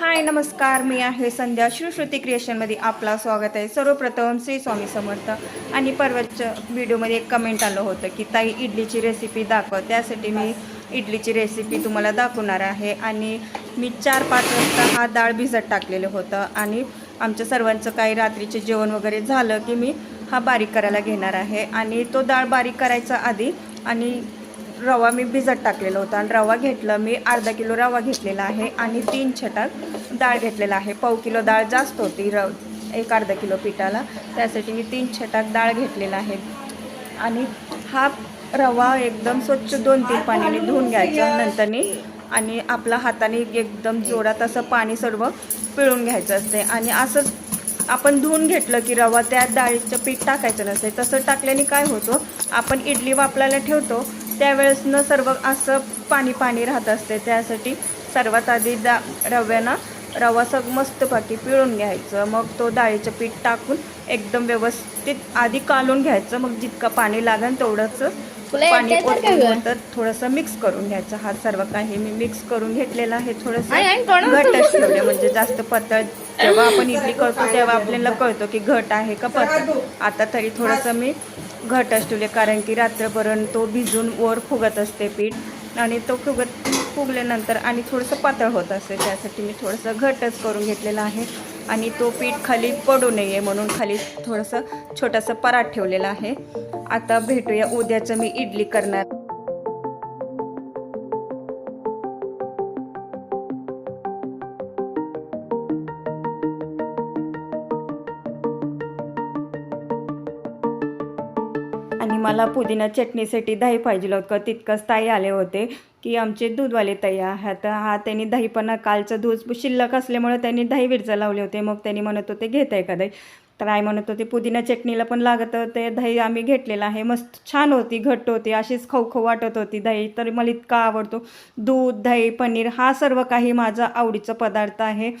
हाय नमस्कार. मी आहे संध्या. शिवश्रुती क्रिएशनमध्ये आपला स्वागत आहे. सर्वप्रथम श्री स्वामी समर्थ आणि परवाच्या व्हिडिओमध्ये एक कमेंट आलं होतं की ताई इडलीची रेसिपी दाखव. त्यासाठी मी इडलीची रेसिपी तुम्हाला दाखवणार आहे. आणि मी चार पाच वाजता हा डाळ भिजत टाकलेलं होतं. आणि आमच्या सर्वांचं काही रात्रीचे जेवण वगैरे झालं की मी हा बारीक करायला घेणार आहे. आणि तो डाळ बारीक करायचा आधी आणि रवा मी भिजत टाकलेला होता. आणि रवा घेतला मी अर्धा किलो रवा घेतलेला आहे आणि तीन छटाक डाळ घेतलेला आहे. पाव किलो डाळ जास्त होती र एक अर्धा किलो पिठाला. त्यासाठी मी तीन छटाक डाळ घेतलेला आहे. आणि हा रवा एकदम स्वच्छ दोन तीन पाण्याने धुवून घ्यायचा. नंतरनी आणि आपला हाताने एकदम जोरात असं पाणी सर्व पिळून घ्यायचं असते. आणि असंच आपण धुवून घेतलं की रवा त्या डाळीचं पीठ टाकायचं नसते. तसं टाकल्याने काय होतं आपण इडली वापरायला ठेवतो त्यावेळेस न सर्व असं पाणी पाणी राहत असते. त्यासाठी सर्वात आधी दा रव्यानं रवा सग मस्तपैकी पिळून घ्यायचं. मग तो डाळीचं पीठ टाकून एकदम व्यवस्थित आधी कालून घ्यायचं. मग जितकं पाणी लागेल तेवढंच पाणी तर थोडंसं मिक्स करून घ्यायचं. हा सर्व काही मी मिक्स करून घेतलेलं आहे. थोडंसं घटच ठेवले म्हणजे जास्त पातळ. जेव्हा आपण इडली करतो तेव्हा आपल्याला कळतो की घट आहे का पातळ. आता तरी थोडंसं मी घटच ठेवले कारण की रात्रभरण तो भिजून वर फुगत असते पीठ. आणि तो फुगत फुगल्यानंतर आणि थोडंसं पातळ होत असते त्यासाठी मी थोडंसं घटच करून घेतलेलं आहे. आणि तो पीठ खाली पडू नये म्हणून खाली थोडंसं छोटंसं पराठ ठेवलेला आहे. आता भेटूया उद्याचं मी इडली करणार. मला पुदिना चटणीसाठी दही पाहिजे होतं. तितकंच ताई आले होते की आमचे दूधवाले ताई आहेत. हा त्यांनी दहीपणा कालचं दूध शिल्लक असल्यामुळे त्यांनी दही विरजा लावले होते. मग त्यांनी म्हणत होते घेत आहे का दही? तर आई म्हणत होते पुदिना चटणीला पण लागत. ते दही आम्ही घेतलेलं आहे. मस्त छान होती घट्ट होती. अशीच खाऊ वाटत होती दही. तर मला इतका आवडतो. दूध दही पनीर हा सर्व काही माझा आवडीचा पदार्थ आहे.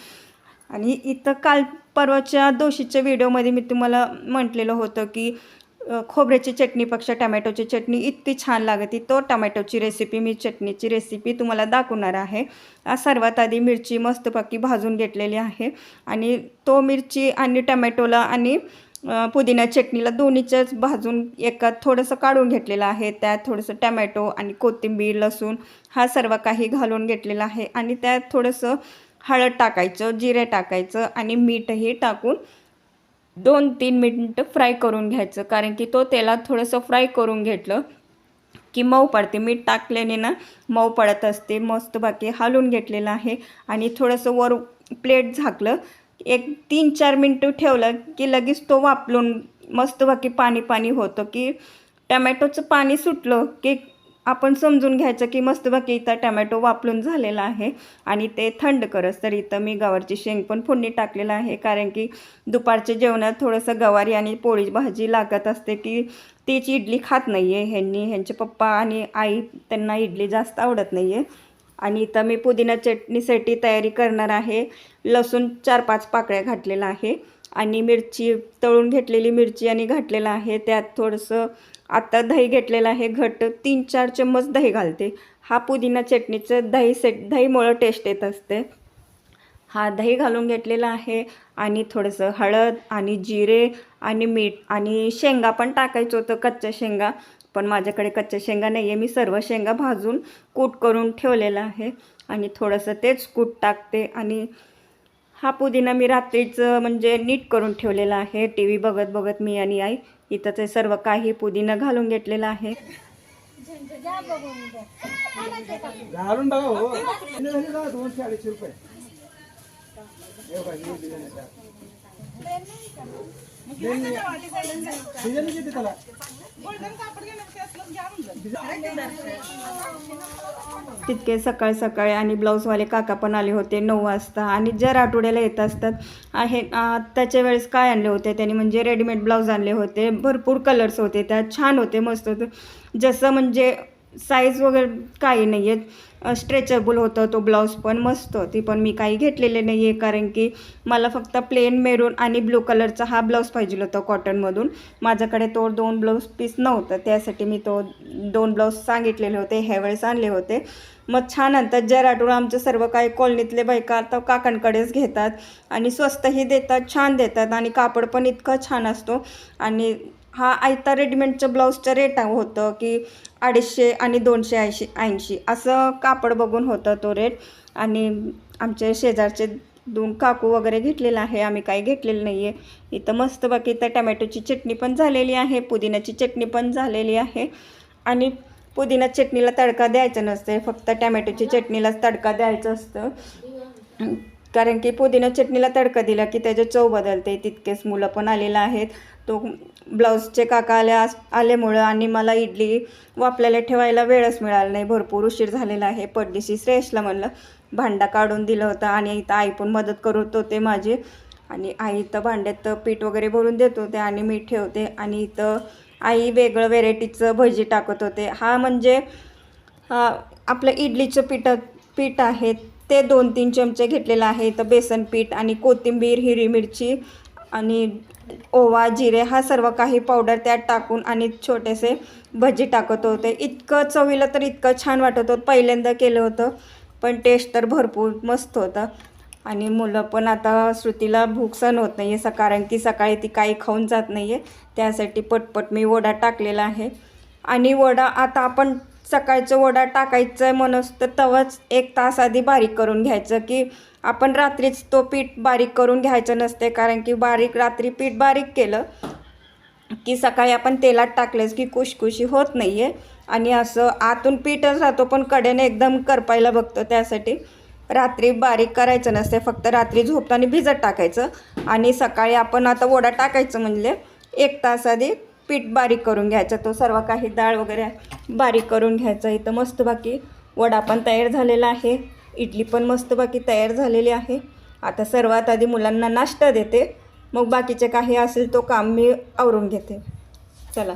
आणि इथं काल परवाच्या दोशीच्या व्हिडिओमध्ये मी तुम्हाला म्हटलेलं होतं की खोबऱ्याची चटणीपेक्षा टमॅटोची चटणी इतकी छान लागते. तो टमॅटोची रेसिपी मी चटणीची रेसिपी तुम्हाला दाखवणार आहे. सर्वात आधी मिरची मस्तपैकी भाजून घेतलेली आहे. आणि तो मिरची आणि टमॅटोला आणि पुदिना चटणीला दोन्हीच्याच भाजून एका थोडंसं काढून घेतलेलं आहे. त्यात थोडंसं टमॅटो आणि कोथिंबीर लसूण हा सर्व काही घालून घेतलेला आहे. आणि त्यात थोडंसं हळद टाकायचं जिरे टाकायचं आणि मीठही टाकून दोन तीन मिनटं फ्राय करून घ्यायचं कारण की तो तेलात थोडंसं फ्राय करून घेतलं की मऊ पडते. मीठ टाकल्याने ना मऊ पडत असते. मस्त बाकी हालून घेतलेलं आहे. आणि थोडंसं वर प्लेट झाकलं. एक तीन चार मिनटं ठेवलं की लगेच तो वापरून मस्त बाकी पाणी पाणी होतं की टमॅटोचं पाणी सुटलं की आपण समजून घ्यायचं की मस्त बाकी इथं टमॅटो वापरून झालेला आहे आणि ते थंड करस. तर इथं मी गवारची शेंग पण फोडणी टाकलेलं आहे कारण की दुपारच्या जेवणात थोडंसं गवारी आणि पोळी भाजी लागत असते की तीच इडली खात नाही आहे ह्यांनी ह्यांचे पप्पा आणि आई त्यांना इडली जास्त आवडत नाही आहे आणि इथं मी पुदिना चटणीसाठी तयारी करणार आहे. लसूण चार पाच पाकळ्या घातलेला आहे आणि मिरची तळून घेतलेली मिरची आणि घातलेलं आहे. त्यात थोडंसं आता दही घेतलेलं आहे घट तीन चार चम्मच दही घालते. हा पुदिना चटणीचं दही सेट दहीमुळं टेस्ट येत असते. हा दही घालून घेतलेला आहे आणि थोडंसं हळद आणि जिरे आणि मीठ आणि शेंगा पण टाकायचं होतं कच्च्या शेंगा. पण माझ्याकडे कच्च्या शेंगा नाही आहे मी सर्व शेंगा भाजून कूट करून ठेवलेलं आहे. आणि थोडंसं तेच कूट टाकते आणि हा पुदिना मी रात्रीचं म्हणजे नीट करून ठेवलेला आहे. टी व्ही बघत बघत मी आणि आई इथं ते सर्व काही पुदिना घालून घेतलेलं आहे. घालून बघा हो. दोनशे अडीचशे रुपये हे हे त्याला तितके सकाळ सकाळी आणि ब्लाऊजवाले काका पण आले होते नऊ वाजता. आणि जर आठवड्याला येत असतात आहे त्याच्या वेळेस काय आणले होते? त्यांनी म्हणजे रेडीमेड ब्लाऊज आणले होते. भरपूर कलर्स होते. त्यात छान होते मस्त होते. जसं म्हणजे साईज वगैरे काही नाही आहेत स्ट्रेचेबल होतं तो ब्लाऊज पण मस्त. ती पण मी काही घेतलेले नाही आहे कारण की मला फक्त प्लेन मेरून आणि ब्लू कलरचा हा ब्लाऊज पाहिजे होता कॉटनमधून माझ्याकडे तो दोन ब्लाऊज पीस नव्हतं. त्यासाठी मी तो दोन ब्लाऊज सांगितलेले होते ह्यावेळेस आणले होते. मग छान आणतात. ज्या आमचं सर्व काही कॉलनीतले बायका आता काकांकडेच घेतात आणि स्वस्तही देतात छान देतात आणि कापड पण इतकं छान असतो. आणि हा आयता रेडीमेडचं ब्लाऊजचं रेट होतं की अडीचशे आणि दोनशे ऐंशी ऐंशी. असं कापड बघून होतं तो रेट आणि आमचे शेजारचे दोन काकू वगैरे घेतलेला आहे आम्ही काही घेतलेलं नाही आहे इथं मस्त बाकी इथं टमॅटोची चटणी पण झालेली आहे पुदिन्याची चटणी पण झालेली आहे. आणि पुदिना चटणीला तडका द्यायचा नसते फक्त टमॅटोची चटणीलाच तडका द्यायचं असतं. कारण की पुदिना चटणीला तडका दिला की त्याचे चव बदलते तितकेच मुलं पण आलेलं आहेत. तो ब्लाऊजचे काका आल्या आल्यामुळं आणि मला इडली वापल्याला ठेवायला वेळच मिळाला नाही. भरपूर उशीर झालेला आहे. पडलीशी श्रेयसला म्हणलं भांडा काढून दिलं होतं आणि इथं आई पण मदत करत होते माझी. आणि आई इथं भांड्यात पीठ वगैरे भरून देत होते आणि मी ठेवते आणि इथं आई वेगळं व्हेरायटीचं भजी टाकत होते. हा म्हणजे हा, आपलं इडलीचं पीठ पीठ आहे. ते दोन तीन चमचे घेतलेलं आहे इथं बेसन पीठ आणि कोथिंबीर हिरवी मिरची आणि ओवा जिरे हा सर्व काही पावडर त्यात टाकून आणि छोटेसे भजी टाकत होते. इतकं चवीला तर इतकं छान वाटत होतं. पहिल्यांदा केलं होतं पण टेस्ट तर भरपूर मस्त होता. आणि मुलं पण आता श्रुतीला भूक सण होत नाही आहे कारण की सकाळी ती काही खाऊन जात नाही आहे त्यासाठी पटपट मी वडा टाकलेला आहे. आणि वडा आता आपण सकाळचं वडा टाकायचं आहे म्हणूस तर तवच एक तास आधी बारीक करून घ्यायचं की आपण रात्रीच तो पीठ बारीक करून घ्यायचं नसते कारण की बारीक रात्री पीठ बारीक केलं की सकाळी आपण तेलात टाकलेच की कुशकुशी होत नाही आहे आणि असं आतून पीठच राहतो पण कडेने एकदम करपायला बघतो त्यासाठी. रात्री बारीक करायचं नसते फक्त रात्री झोपताना भिजत टाकायचं. आणि सकाळी आपण आता वडा टाकायचं म्हणजे एक तास आधी पीठ बारीक करून घ्यायचं तो सर्व काही डाळ वगैरे बारीक करून घ्यायचं. इथं मस्त बाकी वडा पण तयार झालेला आहे. इडली पण मस्त बाकी तयार झालेली आहे. आता सर्वात आधी मुलांना नाश्ता देते. मग बाकीचे काही असेल तो काम मी आवरून घेते. चला.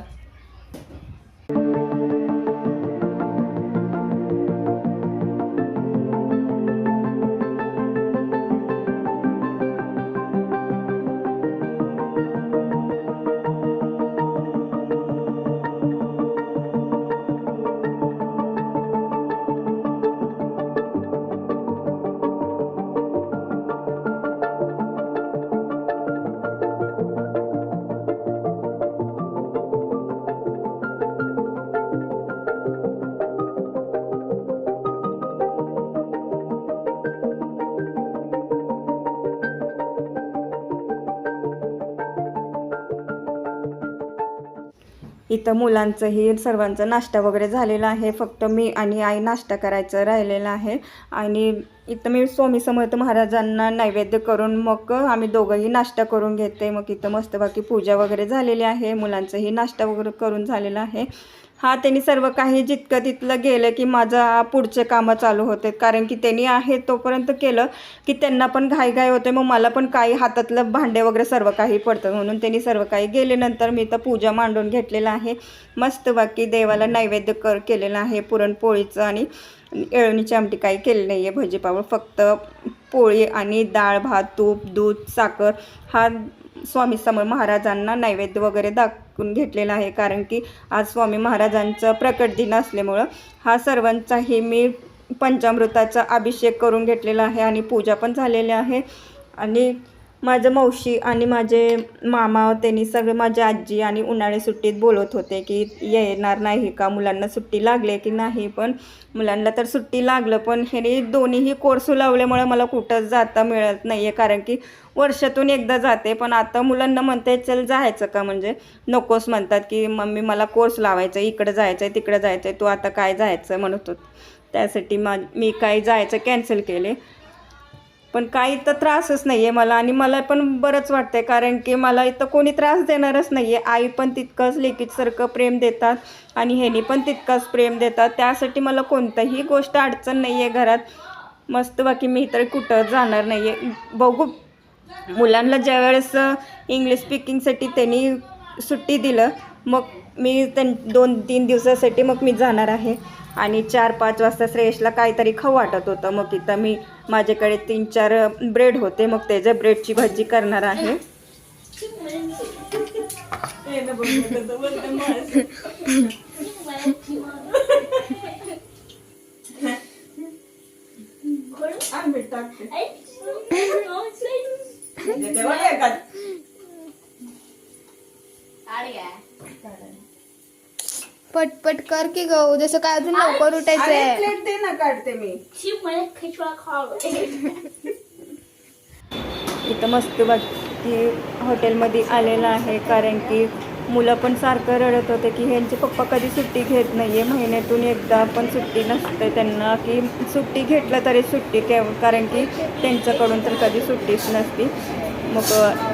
इथं मुलांचंही सर्वांचा नाश्ता वगैरे झालेला आहे. फक्त मी आणि आई नाश्ता करायचं राहिलेलं आहे. आणि इथं मी स्वामी समर्थ महाराजांना नैवेद्य करून मग आम्ही दोघंही नाश्ता करून घेते. मग इथं मस्त बाकी पूजा वगैरे झालेली आहे. मुलांचंही नाश्ता वगैरे करून झालेला आहे. हा त्यांनी सर्व काही जितकं तिथलं गेलं की माझा पुढचे कामं चालू होते. कारण की त्यांनी आहे तोपर्यंत केलं की त्यांना पण घाईघाई होते. मग मला पण काही हातातलं भांडे वगैरे सर्व काही पडतं. म्हणून त्यांनी सर्व काही गेल्यानंतर मी तर पूजा मांडून घेतलेलं आहे. मस्त बाकी देवाला नैवेद्य कर केलेलं आहे पुरणपोळीचं आणि येळवणीची आमटी काही केली नाही आहे भजीपावळ फक्त पोळी आणि डाळ भात तूप दूध साखर हा स्वामी समोर महाराजांना नैवेद्य वगैरे दाखवून घेतलेला आहे. कारण की आज स्वामी महाराजांचं प्रकट दिन असल्यामुळं हा सर्वांचाही मी पंचामृताचा अभिषेक करून घेतलेला आहे आणि पूजा पण झालेली आहे. आणि माझं मावशी आणि माझे मामा त्यांनी सगळे माझी आजी आणि उन्हाळी सुट्टीत बोलत होते की येणार नाही का? मुलांना सुट्टी लागली की नाही? पण मुलांना तर सुट्टी लागलं पण ह्याने दोन्हीही कोर्स लावल्यामुळे मला कुठंच जाता मिळत नाही आहे कारण की वर्षातून एकदा जाते पण आता मुलांना म्हणते चल जायचं का? म्हणजे नकोस म्हणतात की मम्मी मला कोर्स लावायचा आहे इकडं जायचं आहे तिकडं जायचं आहे तू आता काय जायचं? म्हणत होत. त्यासाठी मा मी काय जायचं कॅन्सल केले. पण काही तर त्रासच नाही आहे मला आणि मला पण बरंच वाटतंय कारण की मला इथं कोणी त्रास देणारच नाही आहे आई पण तितकंच लेकीसारखं प्रेम देतात आणि ह्यानी पण तितकंच प्रेम देतात. त्यासाठी मला कोणतंही गोष्ट अडचण नाही आहे घरात. मस्त बाकी मी तर कुठं जाणार नाही आहे बघू. मुलांना ज्यावेळेस इंग्लिश स्पीकिंगसाठी त्यांनी सुट्टी दिलं मग मी त्यां दोन तीन दिवसासाठी मग मी जाणार आहे. आणि चार पाच वाजता श्रेयसला काहीतरी खाऊ वाटत होतं. मग इथं मी माझ्याकडे तीन चार ब्रेड होते. मग त्याच्या ब्रेडची भाजी करणार आहे. कर की ग? जसं काय अजून लवकर अरे उठायचंय प्लेट दे ना काढते मी. इथं मस्त बाकी हॉटेलमध्ये आलेलं आहे कारण की मुलं पण सारखं रडत होते की ह्यांचे पप्पा कधी सुट्टी घेत नाही आहे महिन्यातून एकदा पण सुट्टी नसते त्यांना की सुट्टी घेतलं तरी सुट्टी केव कारण की त्यांच्याकडून तर कधी सुट्टीच नसती. मग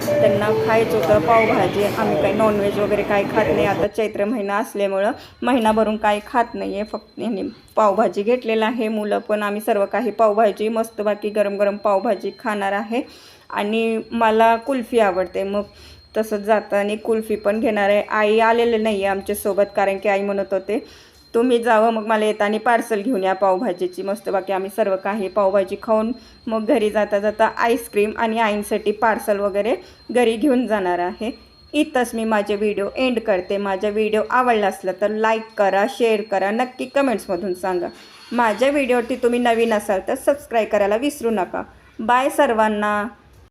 त्यांना खायचं होतं पावभाजी आम्ही काही नॉनव्हेज वगैरे काही खात नाही. आता चैत्र महिना असल्यामुळं महिनाभरून काही खात नाही आहे फक्त यांनी पावभाजी घेतलेलं आहे. मुलं पण आम्ही सर्व काही पावभाजी मस्त बाकी गरम गरम पावभाजी खाणार आहे. आणि मला कुल्फी आवडते. मग तसंच जाताना कुल्फी पण घेणार आहे. आई आलेले नाही आहे आमच्यासोबत कारण की आई म्हणत होते तुम्ही जावं मग मला येताना पार्सल घेऊन या पावभाजीची. मस्त बाकी आम्ही सर्व काही पावभाजी खाऊन मग घरी जाता जाता आईस्क्रीम आणि आईंसाठी पार्सल वगैरे घरी घेऊन जाणार आहे. इथंच मी माझे व्हिडिओ एंड करते. माझा व्हिडिओ आवडला असला तर लाईक करा शेअर करा नक्की कमेंट्समधून सांगा. माझ्या व्हिडिओवरती तुम्ही नवीन असाल तर सबस्क्राईब करायला विसरू नका. बाय सर्वांना.